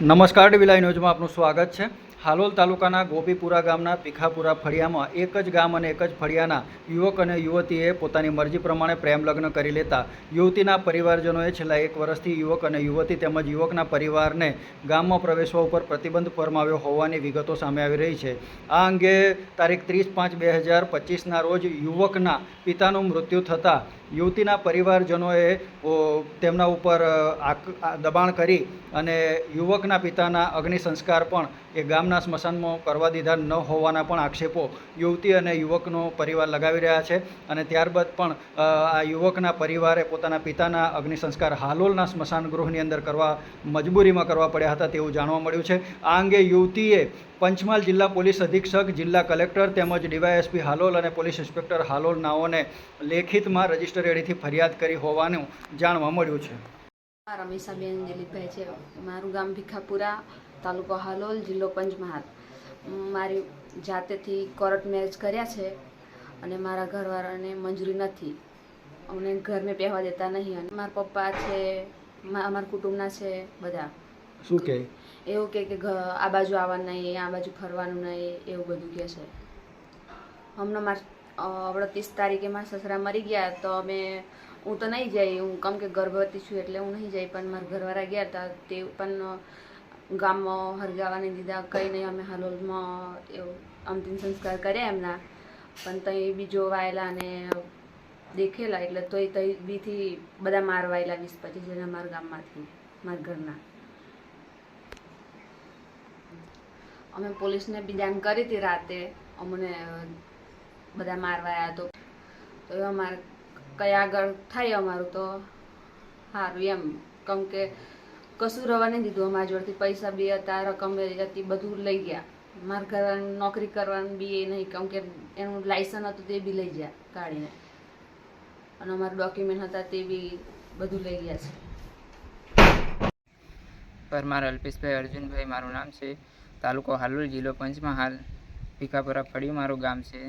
નમસ્કાર ડીવીલાઈ ન્યૂઝમાં આપનું સ્વાગત છે. હાલોલ તાલુકાના ગોપીપુરા ગામના પીખાપુરા ફળિયામાં એક જ ગામ અને એક જ ફળિયાના યુવક અને યુવતીએ પોતાની મરજી પ્રમાણે પ્રેમ લગ્ન કરી લેતા યુવતીના પરિવારજનોએ છેલ્લા એક વર્ષથી યુવક અને યુવતી તેમજ યુવકના પરિવારને ગામમાં પ્રવેશવા ઉપર પ્રતિબંધ ફરમાવ્યો હોવાની વિગતો સામે આવી રહી છે. આ અંગે તારીખ ત્રીસ પાંચ બે હજાર પચીસના રોજ યુવકના પિતાનું મૃત્યુ થતાં યુવતીના પરિવારજનોએ તેમના ઉપર દબાણ કરી અને યુવકના પિતાના અગ્નિ સંસ્કાર પણ એ ગામના સ્મશાનમાં કરવા દીધા ન હોવાના પણ આક્ષેપો યુવતી અને યુવકનો પરિવાર લગાવી રહ્યા છે અને ત્યારબાદ પણ આ યુવકના પરિવારે પોતાના પિતાના અગ્નિ સંસ્કાર હાલોલના સ્મશાન ગૃહની અંદર કરવા, મજબૂરીમાં કરવા પડ્યા હતા તેવું જાણવા મળ્યું છે. આ અંગે યુવતીએ પંચમહાલ જિલ્લા પોલીસ અધિક્ષક, જિલ્લા કલેક્ટર તેમજ ડીવાયએસપી હાલોલ અને પોલીસ ઇન્સ્પેક્ટર હાલોલ નાઓને લેખિતમાં રજિસ્ટર એડીથી ફરિયાદ કરી હોવાનું જાણવા મળ્યું છે. રમેશાબેન દિલીપભાઈ છે, મારું ગામ ભીખાપુરા. તાલુકો હાલોલ જિલ્લો પંચમહાલ. મારી જાતેથી કોર્ટ મેરેજ કર્યા છે અને મારા ઘરવાળાને મંજૂરી નથી. અમને ઘરને પહેવા દેતા નહીં અને મારા પપ્પા છે અમારા કુટુંબના છે બધા. શું કહે એવું કે કે આ બાજુ આવવાનું નહીં આ બાજુ ફરવાનું નહીં એવું બધું કહે છે. હમણાં માર અડતીસ તારીખે મારા સસરા મરી ગયા તો અમે હું તો નહીં જઈ હું કમ કે ગર્ભવતી છું એટલે હું નહીં જઈ પણ મારા ઘરવાળા ગયા હતા તે પણ ગામમાં હરગાવાની દીધા, કંઈ નહીં, અમે હાલોલમાં એવું અંતિમ સંસ્કાર કર્યા એમના. પણ તઈ બી જોવાયેલા અને દેખેલા, એટલે તોય તઈ બીથી બધા મારવાયેલા વીસ પચીસ જણા મારા ગામમાંથી, મારા ઘરના. અમે પોલીસને બી જાણ કરી હતી રાતે. અમને બધા મારવાયા તો તો અમારે કઈ આગળ થાય અમારું તો સારું એમ. કેમ કે કશું રવા નહીં દીધું અમારા જોડેથી. પૈસા બી હતા, રકમ બી હતી, બધું લઈ ગયા. મારા ઘર નોકરી કરવાનું બી એ નહીં, કેમ કે એનું લાયસન્સ હતું તે બી લઈ ગયા કાઢીને. અને અમારા ડોક્યુમેન્ટ હતા તે બી બધું લઈ ગયા છે. પરમાર અલ્પેશભાઈ અર્જુનભાઈ, મારું નામ છે. તાલુકો હાલોલ, જિલ્લો પંચમહાલ. ભીખાપુરા ફળિયું મારું ગામ છે.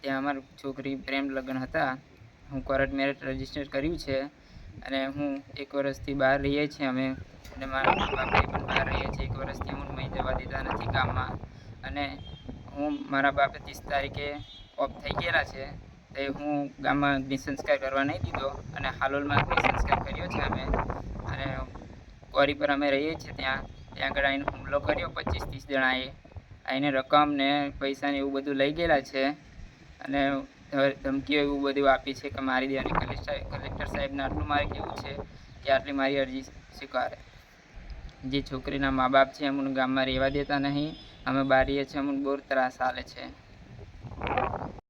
ત્યાં અમારી છોકરી પ્રેમ લગ્ન હતા. હું કોર્ટ મેરેજ રજિસ્ટર કર્યું છે. અને હું એક વર્ષથી બહાર રહીએ છીએ અમે. અને મારા મા બાપે પણ બહાર રહીએ છીએ. એક વર્ષથી હું મહી જવા દીધા નથી ગામમાં. અને હું, મારા બાપે ત્રીસ તારીખે ઓફ થઈ ગયેલા છે. તે હું ગામમાં અગ્નિસંસ્કાર કરવા નહીં દીધો. અને હાલોલમાં અગ્નિસંસ્કાર કર્યો છે અમે. અને કોરી પર અમે રહીએ છીએ ત્યાં. ત્યાં આગળ આવીને હુમલો કર્યો પચીસ ત્રીસ જણાએ. આવીને રકમ ને પૈસા ને એવું બધું લઈ ગયેલા છે. અને ધમકીઓ એવું બધું આપી છે કે મારી દેવાની કલેક્ટર કલેક્ટર સાહેબને આટલું મારે કેવું છે કે આટલી મારી અરજી સ્વીકારે? જે છોકરીના મા બાપ છે અમને ગામમાં રહેવા દેતા નહીં. અમે બારીએ છીએ, અમને બહુ ત્રાસ હાલે છે.